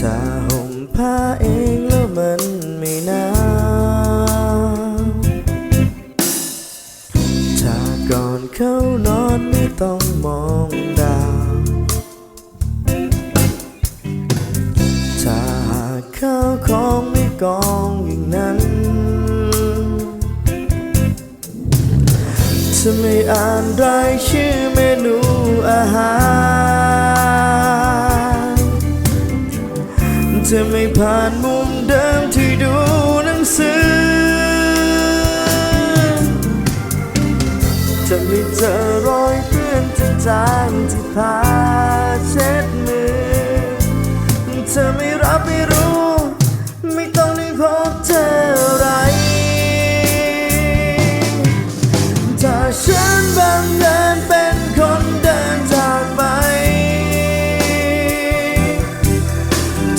สาห่มผ้าเองแล้วมันไม่นาวถ้าก่อนเข้านอนไม่ต้องมองดาวถ้าหากข้าวของไม่กองอย่างนั้นจะไม่อ่านรายชื่อ จะไม่ผ่านมุม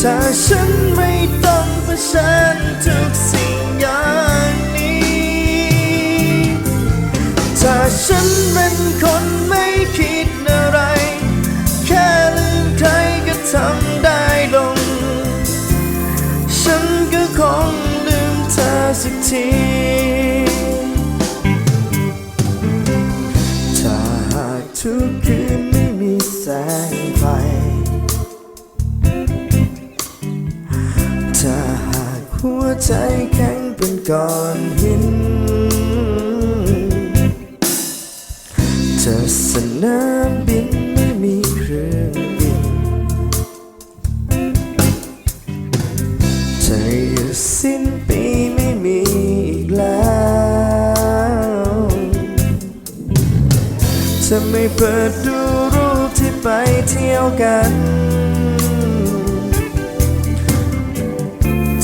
ถ้าฉันไม่ต้องเผชิญทุกสิ่งอย่างนี้ ถ้าฉันเป็นคนไม่คิดอะไร แค่ลืมใครก็ทำได้ลง ฉันก็คงลืมเธอสักทีถ้าหากทุกคืนไม่มีแสง หัวใจแข็งเป็นก้อนหินถ้าสนามบินไม่มีเครื่องบินถ้าหยุดสิ้นปีไม่มีอีกแล้ว จะไม่เปิดดูรูปที่ไปเที่ยวกัน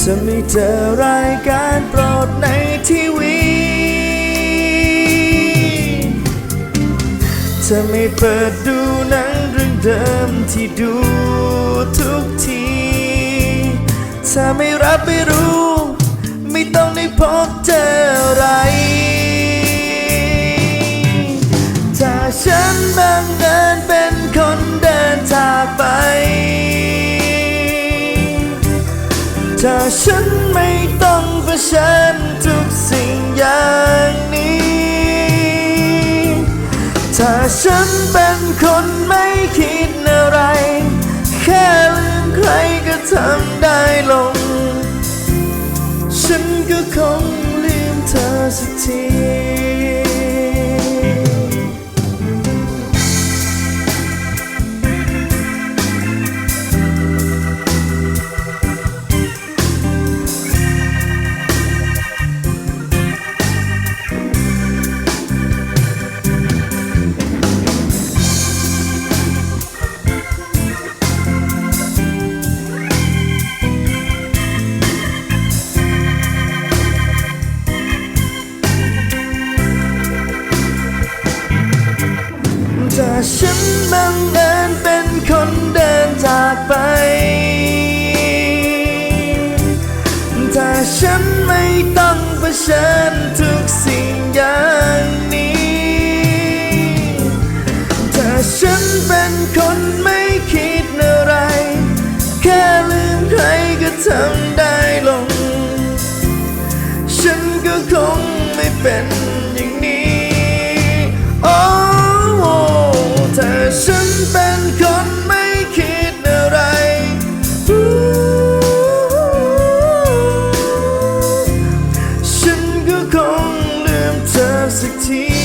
จะไม่เจอรายการโปรดในทีวีจะไม่เปิดดูหนังเรื่องเดิมที่ดูทุกทีถ้าไม่รับไม่รู้ ไม่ต้องได้พบเจออะไร ไม่ต้องเผชิญทุกสิ่งอย่างนี้ ถ้าฉันเป็นคนไม่คิดอะไร แค่ลืมใครก็ทำได้ลง ฉันก็คงลืมเธอสักที ฉันบังเอิญเป็นคนเดินจากไป ถ้าฉันไม่ต้องเผชิญทุกสิ่งอย่างนี้ ถ้าฉันเป็นคนไม่คิดอะไร แค่ลืมใครก็ทำได้ลง ฉันก็คงไม่เป็น music team.